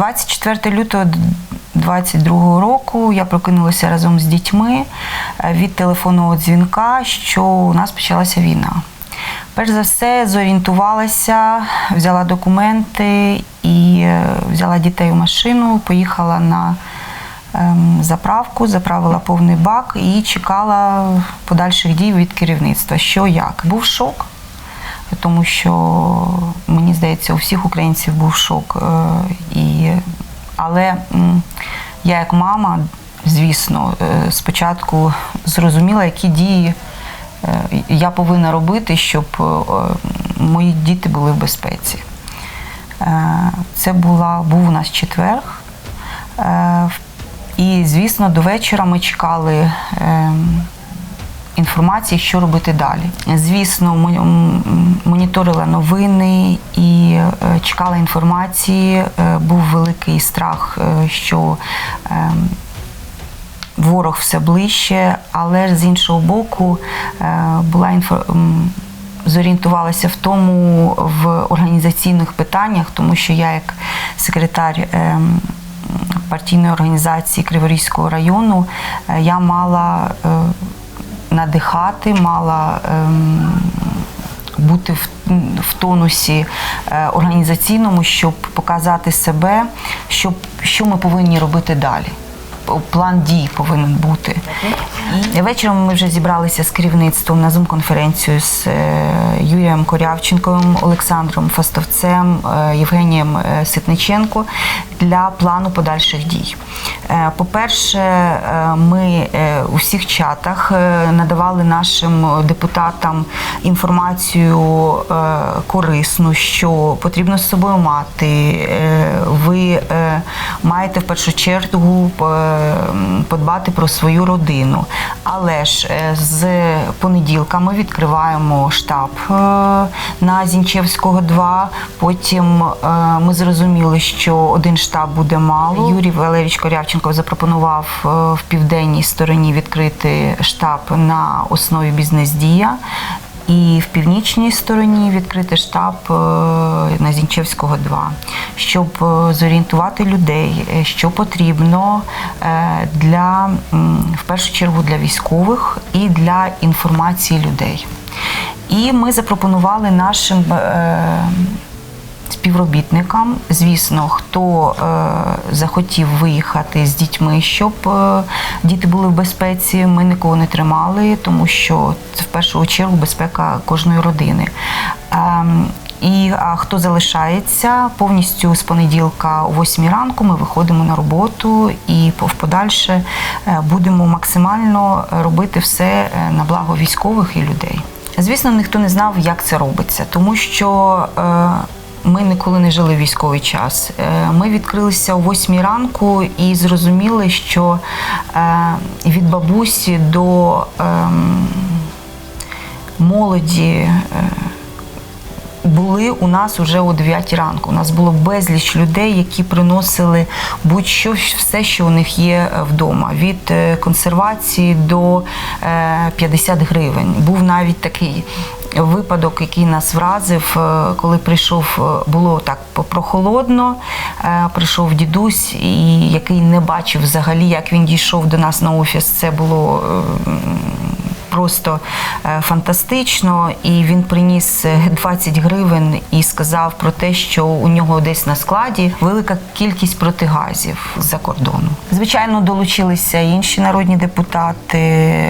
24 лютого 22 року я прокинулася разом з дітьми е, від телефонного дзвінка, що у нас почалася війна. Перш за все, зорієнтувалася, взяла документи і е, взяла дітей у машину, поїхала на ем, заправку, заправила повний бак і чекала подальших дій від керівництва. Що як? Був шок, тому що мені здається, у всіх українців був шок. Е, І, але я, як мама, звісно, е, спочатку зрозуміла, які дії е, я повинна робити, щоб мої діти були в безпеці. Це була, був у нас четверг. І, звісно, до вечора ми чекали ем, інформації, що робити далі. Звісно, моніторила новини і е, чекала інформації. Е, Був великий страх, е, що ем, ворог все ближче, але з іншого боку була інфо... зорієнтувалася в тому в організаційних питаннях, тому що я як секретар. ем, партійної організації Криворізького району я мала надихати, мала ем, бути в, в тонусі е, організаційному, щоб показати себе, щоб, що ми повинні робити далі. План дій повинен бути. І вечором ми вже зібралися з керівництвом на зум-конференцію з е, Юрієм Корявченковим, Олександром Фастовцем, е, Євгенієм Ситниченко для плану подальших дій. Е, По-перше, е, ми е, у всіх чатах надавали нашим депутатам інформацію корисну, що потрібно з собою мати. Ви маєте в першу чергу подбати про свою родину. Але ж з понеділка ми відкриваємо штаб на Зінчевського 2. Потім ми зрозуміли, що один штаб буде мало. Юрій Валерійович Корявченко запропонував е, в південній стороні відкрити штаб на основі бізнес-дія. І в північній стороні відкрити штаб е, на Зінчевського 2, щоб е, зорієнтувати людей, що потрібно для в першу чергу для військових і для інформації людей. І ми запропонували нашим співробітникам, звісно, хто е, захотів виїхати з дітьми, щоб е, діти були в безпеці. Ми нікого не тримали, тому що це в першу чергу безпека кожної родини. Ем, і а хто залишається повністю з понеділка о 8 ранку, ми виходимо на роботу і в подальше е, будемо максимально робити все е, на благо військових і людей. Звісно, ніхто не знав, як це робиться, тому що е, ми ніколи не жили в військовий час. Е, Ми відкрилися о 8 ранку і зрозуміли, що е, від бабусі до ем, молоді. е, були у нас уже о 9 ранку. У нас було безліч людей, які приносили будь-що все, що у них є вдома, від консервації до е, 50 гривень. Був навіть такий. Випадок, який нас вразив, е, коли прийшов, е, було так прохолодно. е, Прийшов дідусь, і який не бачив взагалі, як він дійшов до нас на офіс. Це було просто е, фантастично. І він приніс е, 20 гривень і сказав про те, що у нього десь на складі велика кількість протигазів з-за кордону. Звичайно, долучилися інші народні депутати,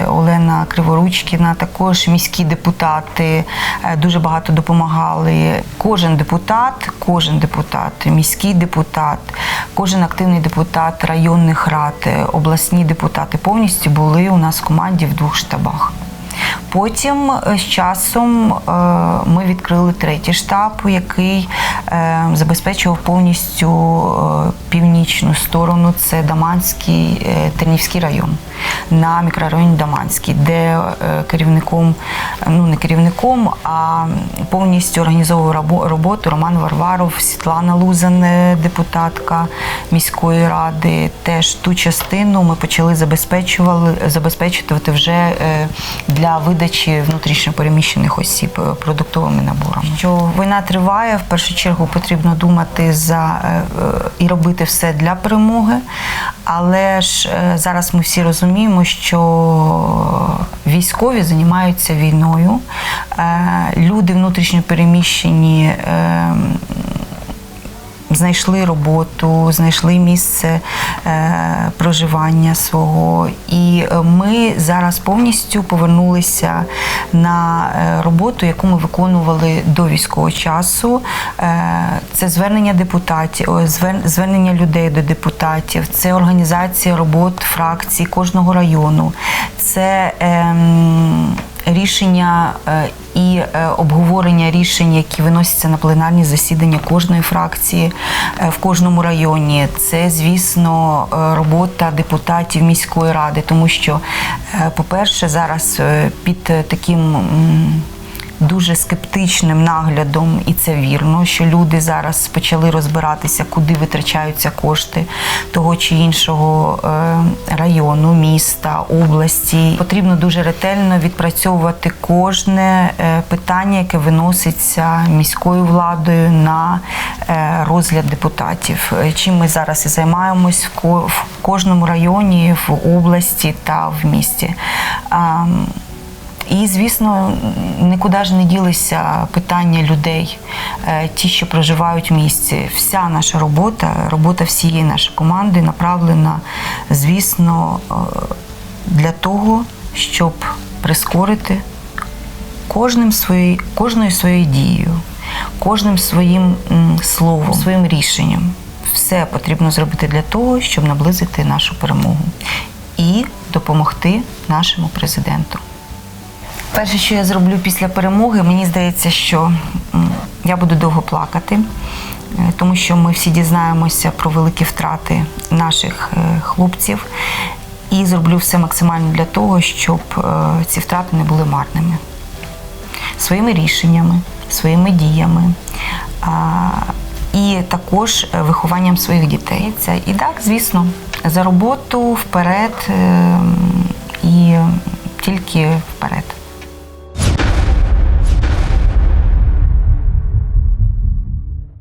Олена Криворучкіна, також міські депутати е, дуже багато допомагали. Кожен депутат, кожен депутат, міський депутат, кожен активний депутат районних рад, е, обласні депутати повністю були у нас в команді в двох штабах. Потім е, з часом е, ми відкрили третій штаб, який е, забезпечував повністю північну сторону. Це Даманський Тернівський район. на мікрорайоні Даманський, де керівником, ну не керівником, а повністю організовував роботу Роман Варваров, Світлана Лузан, депутатка міської ради. Теж ту частину ми почали забезпечувати вже для видачі внутрішньопереміщених осіб е, продуктовими наборами. Що війна триває, в першу чергу потрібно думати за е, е, і робити все для перемоги. Але ж зараз ми всі розуміємо, що військові займаються війною. Люди внутрішньо переміщені. Знайшли роботу, знайшли місце е, проживання свого. І е, ми зараз повністю повернулися на е, роботу, яку ми виконували до військового часу. Це звернення депутатів, звернення людей до депутатів, це організація робот фракцій кожного району. Це ем, рішення і е, обговорення рішень, які виносяться на пленарні засідання кожної фракції е, в кожному районі. Це, звісно, е, робота депутатів міської ради, тому що, по-перше, зараз під таким. Дуже скептичним наглядом, і це вірно, що люди зараз почали розбиратися, куди витрачаються кошти того чи іншого е, району, міста, області. Потрібно дуже ретельно відпрацьовувати кожне е, питання, яке виноситься міською владою на е, розгляд депутатів. Чим ми зараз і займаємось в кожному районі, в області та в місті. І, звісно, нікуди ж не ділися питання людей, е, ті, що проживають в місті. Вся наша робота, робота всієї нашої команди направлена, звісно, е, для того, щоб прискорити кожним свої, кожною своєю дією, кожним своїм словом, своїм рішенням. Все потрібно зробити для того, щоб наблизити нашу перемогу і допомогти нашому президенту. Перше, що я зроблю після перемоги, мені здається, що я буду довго плакати, е, тому що ми всі дізнаємося про великі втрати наших е, хлопців і зроблю все максимально для того, щоб е, ці втрати не були марними. Своїми рішеннями, своїми діями. І також вихованням своїх дітей. І так, звісно, за роботу вперед е, і тільки вперед.